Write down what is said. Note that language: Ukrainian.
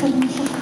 Дякую.